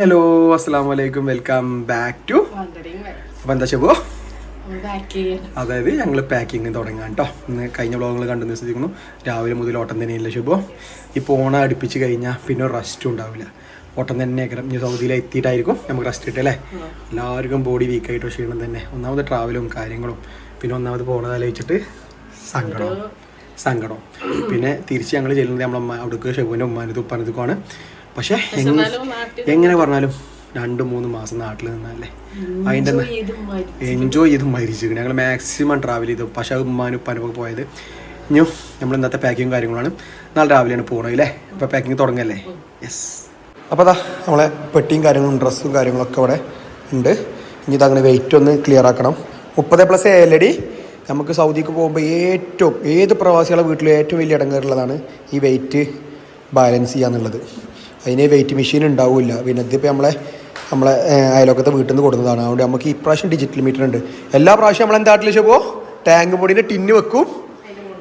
Hello അസ്സാം വലൈക്കും welcome back to അപ്പം എന്താ ശബു അതായത് ഞങ്ങൾ പാക്കിങ് തുടങ്ങാം കേട്ടോ ഇന്ന് കഴിഞ്ഞ വ്ളോഗുകൾ കണ്ടു വിശ്വസിക്കുന്നു. രാവിലെ മുതൽ ഓട്ടം തന്നെയില്ല ശുഭോ ഇപ്പോൾ ഓണം അടുപ്പിച്ച് കഴിഞ്ഞാൽ പിന്നെ റെസ്റ്റും ഉണ്ടാവില്ല. ഓട്ടം തന്നെ ഇനി സൗദിയിൽ എത്തിയിട്ടായിരിക്കും നമുക്ക് റെസ്റ്റ് കിട്ടല്ലേ എല്ലാവർക്കും ബോഡി വീക്കായിട്ട് ക്ഷീണം തന്നെ. ഒന്നാമത് ട്രാവലും കാര്യങ്ങളും. പിന്നെ ഒന്നാമത് പോണത് ആലോചിച്ചിട്ട് സങ്കടം. സങ്കടം. പിന്നെ തിരിച്ച് ഞങ്ങൾ ചെല്ലുന്നത് നമ്മളെ അവിടേക്ക് ഷെബുവിന്റെ ഉമ്മാനത്തും ഉപ്പാനത്തുമാണ് പക്ഷേ എങ്ങനെ പറഞ്ഞാലും രണ്ട് മൂന്ന് മാസം നാട്ടിൽ നിന്നല്ലേ. അതിന്റെ എൻജോയ് ചെയ്ത് മരിച്ചു ഞങ്ങൾ മാക്സിമം ട്രാവൽ ചെയ്തു. പക്ഷേ അത് ഉമ്മാനും ഉപ്പാനും പോയത് ഇനിയും നമ്മൾ ഇന്നത്തെ പാക്കിങ്ങും കാര്യങ്ങളാണ്. നാളെ രാവിലെയാണ് പോകണത് അല്ലേ? അപ്പോൾ പാക്കിങ് തുടങ്ങല്ലേ? യെസ് അപ്പോൾ അതാ നമ്മളെ പെട്ടിയും കാര്യങ്ങളും ഡ്രസ്സും കാര്യങ്ങളൊക്കെ അവിടെ ഉണ്ട്. ഇനി ഇതങ്ങനെ വെയിറ്റ് ഒന്ന് ക്ലിയർ ആക്കണം. മുപ്പത് പ്ലസ് എ എൽ ഡി നമുക്ക് സൗദിക്ക് പോകുമ്പോൾ ഏറ്റവും ഏത് പ്രവാസികളുടെ വീട്ടിലും ഏറ്റവും വലിയ ഇടങ്ങേറുള്ളതാണ് ഈ വെയിറ്റ് ബാലൻസ് ചെയ്യാന്നുള്ളത്. അതിന് വെയിറ്റ് മെഷീൻ ഉണ്ടാവില്ല. പിന്നെ ഇതിപ്പോൾ നമ്മളെ നമ്മളെ അയലോക്കത്തെ വീട്ടിൽ നിന്ന് കൊടുക്കുന്നതാണ്. അതുകൊണ്ട് നമുക്ക് ഈ പ്രാവശ്യം ഡിജിറ്റൽ മീറ്റർ ഉണ്ട്. എല്ലാ പ്രാവശ്യം നമ്മൾ എന്താ ആട്ടിൽ വെച്ചപ്പോൾ ടാങ്ക് പൊടീന്റെ ടിന്ന് വെക്കും.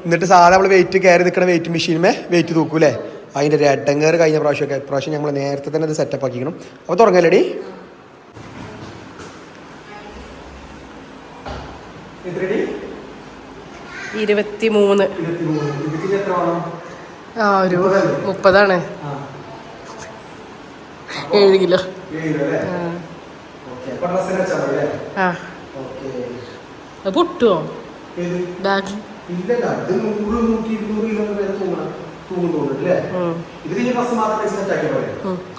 എന്നിട്ട് സാധാരണ നമ്മൾ വെയിറ്റ് കയറി നിൽക്കുന്ന വെയിറ്റ് മെഷീനുമേ വെയിറ്റ് തൂക്കൂലേ? അതിന്റെ ഒരു എട്ടങ്ങേറ് കഴിഞ്ഞ പ്രാവശ്യമൊക്കെ ഇപ്രാവശ്യം നമ്മൾ നേരത്തെ തന്നെ അത് സെറ്റപ്പ് ആക്കിക്കണം അപ്പോൾ തുടങ്ങല്ലേടി? ഇരുപത്തി മൂന്ന് ആ ഒരു മുപ്പതാണ്. ഏഴ് കിലോ ആ. അത് പൊട്ടുവോ? ബാഗ്.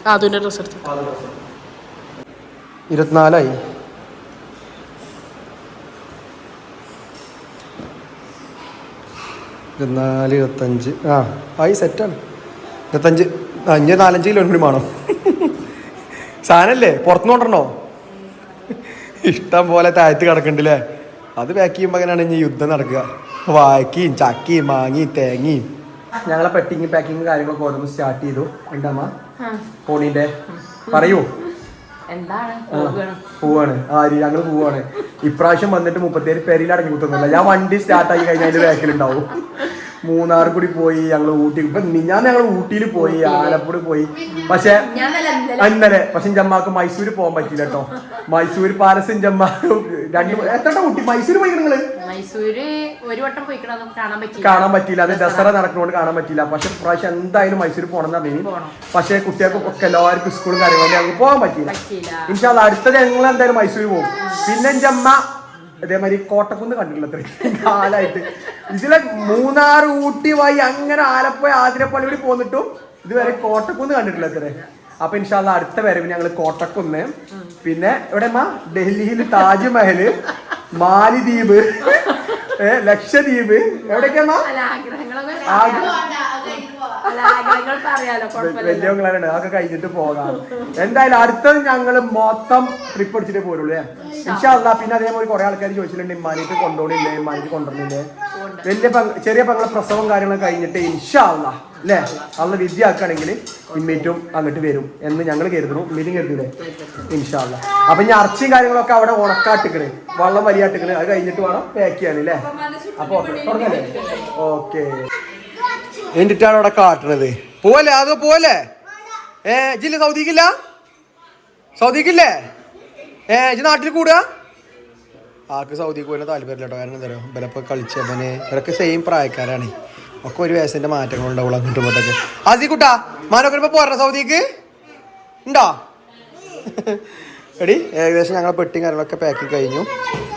അതിന്റെ ഡ്രസ് എടുത്തു. ഇരുപത്തിനാലായി. ഇരുപത്തിനാല് ഇരുപത്തഞ്ച്. ആ ആയി സെറ്റാണ് ഇരുപത്തഞ്ച് അഞ്ച് നാലഞ്ച് കിലോ കൂടി വേണം. സാധനല്ലേ? പുറത്തുനിന്ന് കൊണ്ടോ ഇഷ്ടം പോലെ താഴത്ത് കിടക്കണ്ടല്ലേ അത് പാക്ക് ചെയ്യുമ്പോൾ അങ്ങനെയാണ് ഇനി യുദ്ധം നടക്കുക. വായക്കയും ചക്കയും മാങ്ങി തേങ്ങി ഞങ്ങളെ പെട്ടിങ് പാക്കിങ് കാര്യങ്ങളൊക്കെ ഓരോന്ന് സ്റ്റാർട്ട് ചെയ്തു. എന്താ പോണിന്റെ. പറയൂ. എന്താണ്? പോവാണ്. ആര് ഞങ്ങൾ പോവാണ്. ഇപ്രാവശ്യം വന്നിട്ട് മുപ്പത്തേഴ് പേരിൽ അടങ്ങി കുത്തുന്നില്ല ഞാൻ വണ്ടി സ്റ്റാർട്ടായി ആക്കി കഴിഞ്ഞാൽ അതിന്റെ ബാക്കിലുണ്ടാവും മൂന്നാർ കൂടി പോയി ഞങ്ങൾ ഊട്ടി. ഇപ്പൊ ഞാൻ ഞങ്ങൾ ഊട്ടിയിൽ പോയി ആലപ്പുഴ പോയി. പക്ഷെ ഇന്നലെ പക്ഷെ ജമ്മാക്ക് മൈസൂർ പോകാൻ പറ്റില്ല കേട്ടോ. മൈസൂർ പാലസും ജമ്മ രണ്ട് എത്ര ഊട്ടി? മൈസൂർ പോയി നിങ്ങൾ? കാണാൻ പറ്റില്ല അത് ദസറ. നടക്കുന്നോണ്ട് കാണാൻ പറ്റില്ല പക്ഷെ പ്രാവശ്യം എന്തായാലും മൈസൂർ പോകണം എന്നാണ്. പക്ഷെ കുട്ടികൾക്ക് ഒക്കെ എല്ലാവർക്കും സ്കൂളും കാര്യങ്ങളും ഞങ്ങൾക്ക് പോകാൻ പറ്റില്ല പക്ഷെ ഇൻഷാല്ല അടുത്തത് ഞങ്ങൾ എന്തായാലും മൈസൂർ പോകും പിന്നെ അമ്മ ഇതേമാതിരി കോട്ടക്കുന്ന് കണ്ടിട്ടില്ല അത്രയും കാലായിട്ട്. ഇതിലെ മൂന്നാർ ഊട്ടി വൈ അങ്ങനെ ആലപ്പുഴ ആതിരപ്പള്ളി കൂടി പോന്നിട്ടും ഇതുവരെ കോട്ടക്കുന്ന് കണ്ടിട്ടില്ല അത്രേ. അപ്പൊ ഇൻഷാല്ല അടുത്ത വരവ് ഞങ്ങൾ കോട്ടക്കുന്ന്. പിന്നെ എവിടെ അമ്മ ഡൽഹിയിൽ താജ്മഹൽ മാലിദ്വീപ്. ഏ, ലക്ഷദ്വീപ്? കുഴപ്പമില്ല വലിയ പിള്ളേരുണ്ട് അതൊക്കെ കഴിഞ്ഞിട്ട് പോകാം. എന്തായാലും അടുത്തത് ഞങ്ങൾ മൊത്തം ട്രിപ്പ് അടിച്ചിട്ട് പോരുള്ളൂ ഇൻഷാല്ല പിന്നെ അതേപോലെ കുറെ ആൾക്കാർ ചോദിച്ചിട്ടുണ്ട് ഇമ്മാനിക്ക് കൊണ്ടുപോണില്ലേ ഇമ്മാനിക്ക് കൊണ്ടുവരണില്ലേ? വലിയ ചെറിയ പങ്കളെ പ്രസവം കാര്യങ്ങളൊക്കെ കഴിഞ്ഞിട്ട് ഇൻഷാല്ല അല്ലേ അള്ള വിദ്യ ആക്കുകയാണെങ്കിൽ ഇമ്മീറ്റും അങ്ങോട്ട് വരും എന്ന് ഞങ്ങൾ കരുതുന്നു. ഇമ്മീറ്റും കരുതൂലേ? ഇൻഷാല്ല അപ്പൊ ഞാൻ അർച്ചയും കാര്യങ്ങളൊക്കെ അവിടെ ഉണക്കാട്ടിക്കണ് വള്ളം വലിയാട്ടിക്കണ് അത് കഴിഞ്ഞിട്ട് വേണം പാക്ക് ചെയ്യാൻ അല്ലേ അപ്പൊ ഓക്കെ. എന്നിട്ടാണ് അവിടെ കാട്ടണത്. പോലെ അത് പോലെ ഏ ജില്ല സൗദിക്കില്ല? സൗദിക്കില്ലേ? ഏ ഇജ് നാട്ടിൽ കൂടുക ആൾക്ക് സൗദിക്ക് പോലെ താല്പര്യമില്ല കേട്ടോ. കാരണം എന്താ പറയുക ഇവരപ്പോൾ കളിച്ചവന് ഇവരൊക്കെ സെയിം പ്രായക്കാരാണ്. ഒക്കെ ഒരു വയസ്സിന്റെ മാറ്റങ്ങൾ ഉണ്ടാവുള്ളൂ ആസി കുട്ടാ മാനൊക്കെ ഇപ്പൊ പോരണ സൗദിക്ക്. ഉണ്ടോ? എടി ഏകദേശം ഞങ്ങളെ പെട്ടിയും കാര്യങ്ങളൊക്കെ പാക്ക് കഴിഞ്ഞു.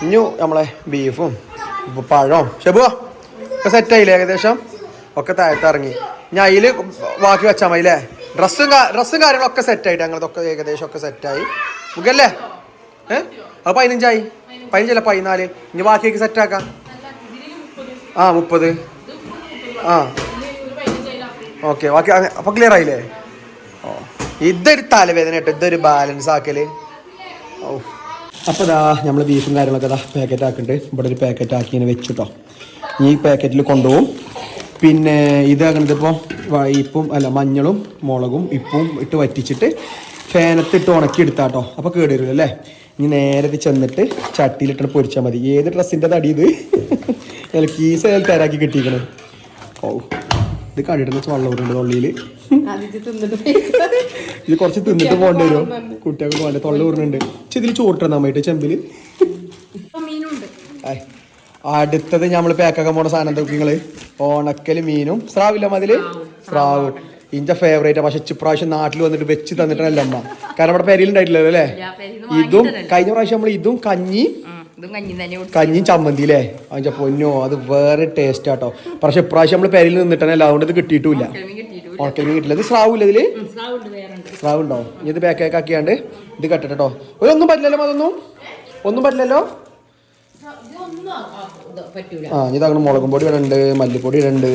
ഇനി നമ്മളെ ബീഫും പഴവും ഷെബുവോ ഒക്കെ സെറ്റായില്ലേ ഏകദേശം? ഒക്കെ താഴത്തിറങ്ങി ഞാൻ അതിൽ ബാക്കി വെച്ചാൽ മതി അല്ലേ ഡ്രസ്സും ഡ്രസ്സും കാര്യങ്ങളൊക്കെ സെറ്റായിട്ട് ഞങ്ങളതൊക്കെ ഏകദേശം ഒക്കെ സെറ്റായി മുഖല്ലേ? ഏഹ് അത് പതിനഞ്ചായി. പതിനഞ്ചല്ല പതിനാല്. ഇനി ബാക്കിയൊക്കെ സെറ്റാക്കാം ആ മുപ്പത്. ആ. ഓക്കെ ബാക്കി അപ്പൊ ക്ലിയർ ആയില്ലേ? ഓ ഇതൊരു തലവേദന കേട്ടോ ഇതൊരു ബാലൻസ് ആക്കൽ. ഓ അപ്പോൾ ഇതാ നമ്മൾ ബീഫും കാര്യങ്ങളൊക്കെ ഇതാ പാക്കറ്റ് ആക്കുന്നുണ്ട് ഇവിടെ ഒരു പാക്കറ്റ് ആക്കി ഇങ്ങനെ വെച്ചിട്ടോ. ഈ പാക്കറ്റിൽ കൊണ്ടുപോകും. പിന്നെ ഇത് അങ്ങനത്തെ ഇപ്പോൾ ഇപ്പും അല്ല മഞ്ഞളും മുളകും ഇപ്പും ഇട്ട് വറ്റിച്ചിട്ട് ഫാനത്തിട്ട് ഉണക്കി എടുത്താട്ടോ. അപ്പോൾ കേട് അല്ലേ? ഇനി നേരെ ചെന്നിട്ട് ചട്ടിയിലിട്ട് പൊരിച്ചാൽ മതി. ഏത് ഡ്രസ്സിന്റെ തടി ഇത്? കീസ് തരാക്കി കിട്ടിയിരിക്കണേ. ഓ ഇത് കടിയിടുന്ന വെച്ച് വെള്ളം ഊറുണ്ട് തൊള്ളിയിൽ ഇത് കുറച്ച് തിന്നിട്ട് പോകേണ്ടി വരും. കുട്ടികൾക്ക് പോകണ്ടേ തൊള്ള ഊറിനുണ്ട് പക്ഷെ ഇതിൽ ചോറിട്ടാ മീനുണ്ട്. ആയ്. അടുത്തത് നമ്മൾ പാക്കൊക്കെ പോണ സാധനം എന്തൊക്കെ നിങ്ങൾ? ഓണക്കൽ മീനും. സ്രാവില്ല മതിൽ സ്രാവ്. ഇന്റെ ഫേവറേറ്റ് പക്ഷെ ഇപ്രാവശ്യം നാട്ടിൽ വന്നിട്ട് വെച്ച് തന്നിട്ടല്ല അമ്മ. കാരണം ഇവിടെ പെരയിലുണ്ടായിട്ടില്ലല്ലോ അല്ലേ? ഇതും കഴിഞ്ഞ പ്രാവശ്യം നമ്മൾ ഇതും കഞ്ഞി കഞ്ഞിയും ചമ്മന്തി അല്ലേ അതിന്റെ പൊന്നോ അത് വേറെ ടേസ്റ്റ് ആട്ടോ. പക്ഷെ ഇപ്രാവശ്യം നമ്മൾ പെരയിൽ അല്ല അതുകൊണ്ട് ഇത് കിട്ടിയിട്ടില്ല. കിട്ടിയിട്ടു കിട്ടില്ല ഇത് സ്രാവില്ല ഇതിൽ? സ്രാവ് ഉണ്ടോ? ഇനി ഇത് പാക്കേക്ക് ആക്കിയാണ്ട് ഇത് കെട്ടട്ടോ ഒന്നും പറ്റില്ലല്ലോ അതൊന്നും? ഒന്നും പറ്റില്ലല്ലോ? പറ്റൂല. ആ ഇനി ഇതങ്ങനെ മുളകും പൊടി ഇടണ്ട് മല്ലിപ്പൊടി ഇടണ്ട്.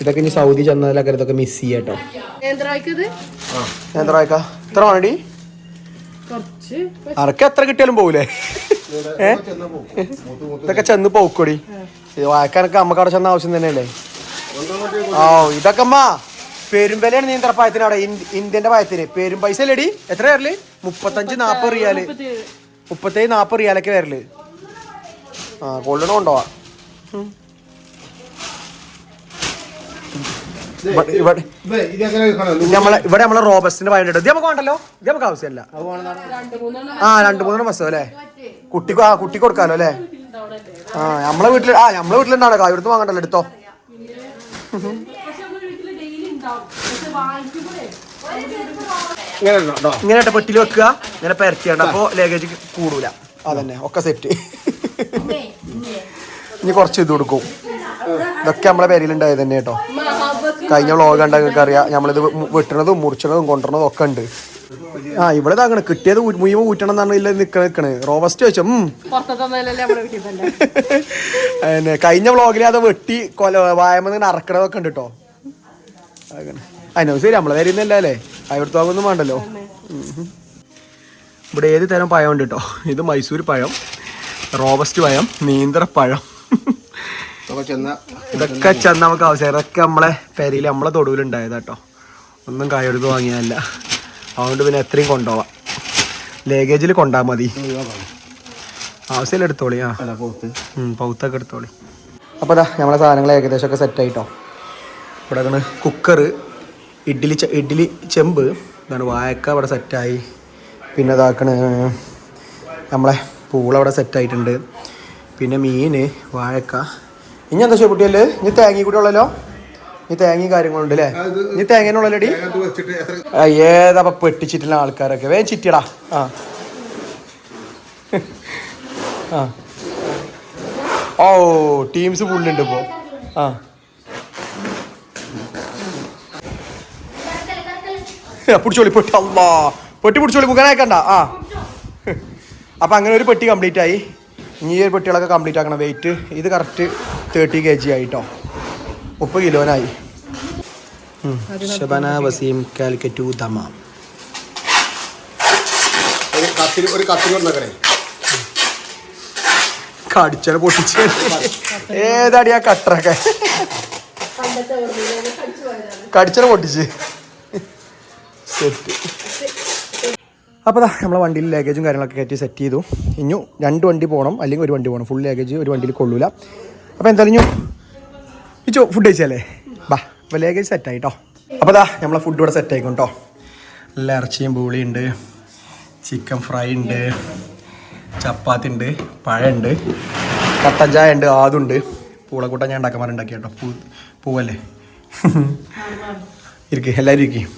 ഇതൊക്കെ ഇനി സൗദി ചെന്നാലൊക്കെ ഇതൊക്കെ മിസ് ചെയ്യാട്ടോ. എന്താ വായിക്കാ എത്ര വേണടി? അറക്ക് എത്ര കിട്ടിയാലും പോകൂലേ ഏ? ഇതൊക്കെ ചെന്ന് പോക്കൊടി. വായക്കാനൊക്കെ അമ്മയ്ക്ക് അവിടെ ചെന്ന ആവശ്യം തന്നെയല്ലേ? ഓ ഇതൊക്കെ അമ്മ പെരുമ്പലയാണ് നീന്തറപ്പായത്തിന് അവിടെ. ഇൻ- ഇന്ത്യന്റെ പായത്തിന്. പെരും പൈസ അല്ലേടി? എത്ര വരൽ? മുപ്പത്തഞ്ച് നാപ്പത് റിയാൽ. മുപ്പത്തേഴ്. നാപ്പത് റിയാലൊക്കെ വരൽ. ആ കൊള്ളണ കൊണ്ടോവാ ഉം. ഇവിടെ- ഇവിടെ നമ്മളെ ഇവിടെ നമ്മളെ റോബസ്റ്റിന്റെ വയനാട് ഇത് നമുക്ക് വേണ്ടല്ലോ? ഇത് നമുക്ക് ആവശ്യമല്ല. ആ രണ്ട് മൂന്നെണ്ണം ബസ്സോ അല്ലേ? കുട്ടിക്ക് ആ കുട്ടി കൊടുക്കാലോ അല്ലേ? ആ നമ്മളെ വീട്ടിൽ ആ നമ്മളെ വീട്ടിലുണ്ടാണോ ഇവിടുന്ന് വാങ്ങണ്ടല്ലോ എടുത്തോ. ഇങ്ങനെ പെട്ടിയിൽ വെക്കുക. ഇങ്ങനെ പരത്തിയാണ്ട് അപ്പൊ ലഗേജ് കൂടൂല. അതന്നെ ഒക്കെ സെറ്റ് ഇനി കുറച്ച് ഇത് കൊടുക്കും. ഇതൊക്കെ നമ്മളെ പേരിലുണ്ടായത് തന്നെ കേട്ടോ. കഴിഞ്ഞ വ്ളോഗ് കണ്ട നിങ്ങൾക്ക് അറിയാം. നമ്മളിത് വെട്ടണതും മുറിച്ചണതും കൊണ്ടുവരണതും ഒക്കെ ഉണ്ട്. ആ ഇവിടെ ഇതാകണം കിട്ടിയത് മുഴുവൻ ഊറ്റണം എന്നാണ് ഇല്ല നിക്കണ നിക്കണ്. റോബസ്റ്റ് വെച്ചോ പിന്നെ കഴിഞ്ഞ വ്ളോഗിൽ അത് വെട്ടി കൊല വായമന്ന് അറക്കണതൊക്കെ ഉണ്ട് കേട്ടോ അതിനോ ശരി നമ്മളെ തരുന്നല്ല അല്ലേ? അവിടുത്തെ വാങ്ങൊന്നും വേണ്ടല്ലോ. ഇവിടെ ഏത് തരം പഴം ഉണ്ട് കേട്ടോ ഇത് മൈസൂർ പഴം റോബസ്റ്റ് പഴം നീന്തറപ്പഴം ഇതൊക്കെ ചെന്ന നമുക്ക് ആവശ്യം. ഇതൊക്കെ നമ്മളെ പെരയിൽ നമ്മളെ തൊടുവിലുണ്ടായത് കേട്ടോ ഒന്നും കായെടുത്ത് വാങ്ങിയല്ല അതുകൊണ്ട് പിന്നെ എത്രയും കൊണ്ടുപോവാം ലേഗേജിൽ കൊണ്ടാ മതി. ആവശ്യമില്ല എടുത്തോളി. ആ. പൗത്തൊക്കെ എടുത്തോളി. അപ്പോൾ അതാ നമ്മളെ സാധനങ്ങൾ ഏകദേശം ഒക്കെ സെറ്റ് ആയിട്ടോ. ഇവിടെ കുക്കറ് കുക്കർ ഇഡ്ഡലി ഇഡ്ഡലി ചെമ്പ്. എന്താണ് വായക്ക അവിടെ സെറ്റായി പിന്നെ ഇതാക്കണ് നമ്മളെ പൂളവിടെ സെറ്റായിട്ടുണ്ട് പിന്നെ മീൻ വാഴക്ക ഇനി എന്താ കുട്ടിയല്ലേ ഇനി തേങ്ങ കൂടി ഉള്ളല്ലോ? ഇനി തേങ്ങയും കാര്യങ്ങളുണ്ട് അല്ലേ ഇനി തേങ്ങനുള്ളല്ലേടി ഏതാ പെട്ടിച്ചിട്ടുള്ള ആൾക്കാരൊക്കെ? വേഗം ചിറ്റിടാ ആ. ആ. ഓ ടീംസ് ഫുള്ളുണ്ട് ഇപ്പോ. ആ. പിടിച്ചോളി പെട്ടി. അല്ലാ. പെട്ടി പിടിച്ചോളി മുഖനാക്കണ്ട ആ. അപ്പം അങ്ങനെ ഒരു പെട്ടി കംപ്ലീറ്റ് ആയി ഇനി ഈ ഒരു പെട്ടികളൊക്കെ കംപ്ലീറ്റ് ആക്കണം വെയിറ്റ്. ഇത് കറക്റ്റ് തേർട്ടി കെ ജി ആയിട്ടോ. മുപ്പത് കിലോനായി. ഷബന വസീം കാലിക്കറ്റു ദമാം ഒരു കത്തിരി ഒരു കത്തിരി കൊണ്ടേ കടിച്ചാൽ പൊട്ടിച്ച് ഏതാടി ആ കട്ടറൊക്കെ? കടിച്ചാൽ പൊട്ടിച്ച് സെറ്റ്. അപ്പോൾ ദാ നമ്മളെ വണ്ടിയിൽ ലഗേജും കാര്യങ്ങളൊക്കെ കയറ്റി സെറ്റ് ചെയ്തു. ഇനി രണ്ട് വണ്ടി പോകണം അല്ലെങ്കിൽ ഒരു വണ്ടി പോകണം ഫുൾ ലഗേജ് ഒരു വണ്ടിയിൽ കൊള്ളൂല. അപ്പോൾ എന്തായാലും ഇച്ചോ ഫുഡ് കഴിച്ചല്ലേ ബാ അപ്പോൾ ലഗേജ് സെറ്റ് ആയിട്ടോ അപ്പോൾ ദാ നമ്മളെ ഫുഡ് ഇവിടെ സെറ്റ് ആയിക്കും കേട്ടോ നല്ല ഇറച്ചിയും പൂളിയുണ്ട് ചിക്കൻ ഫ്രൈ ഉണ്ട് ചപ്പാത്തി ഉണ്ട് പഴമുണ്ട് കട്ടൻ ചായ ഉണ്ട് ആതുണ്ട് പൂളക്കൂട്ടം ഞാൻ ഉണ്ടാക്കാൻ ഉണ്ടാക്കി കേട്ടോ പൂ പൂവല്ലേ? ഇരിക്കും എല്ലാവരും ഇരിക്കും.